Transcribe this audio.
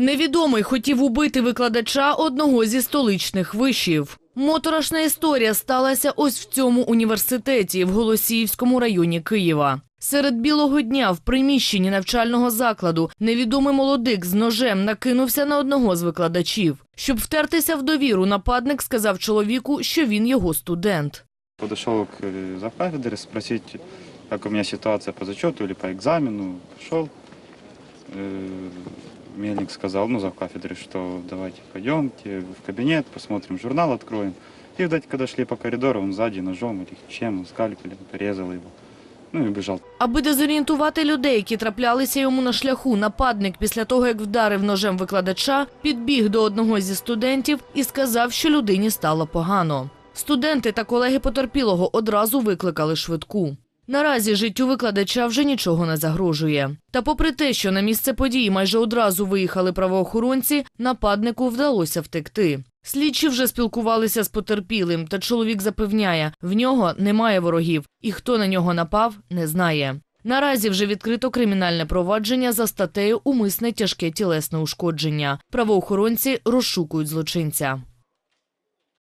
Невідомий хотів убити викладача одного зі столичних вишів. Моторошна історія сталася ось в цьому університеті в Голосіївському районі Києва. Серед білого дня в приміщенні навчального закладу невідомий молодик з ножем накинувся на одного з викладачів. Щоб втертися в довіру, нападник сказав чоловіку, що він його студент. Подошел к э, завкафедре спросить, как у меня ситуация по зачету или по экзамену. Пошел. Мельник сказал, ну, завкафедре, что давайте пойдемте в кабинет, посмотрим, журнал откроем. И, видать, когда шли по коридору, он сзади ножом или чем, скальпелем порезал его. Ну и убежал. Аби дезорієнтувати людей, які траплялися йому на шляху, нападник після того, як вдарив ножем викладача, підбіг до одного зі студентів і сказав, що людині стало погано. Студенти та колеги потерпілого одразу викликали швидку. Наразі життю викладача вже нічого не загрожує. Та попри те, що на місце події майже одразу виїхали правоохоронці, нападнику вдалося втекти. Слідчі вже спілкувалися з потерпілим, та чоловік запевняє, в нього немає ворогів, і хто на нього напав, не знає. Наразі вже відкрито кримінальне провадження за статтею Умисне тяжке тілесне ушкодження. Правоохоронці розшукують злочинця.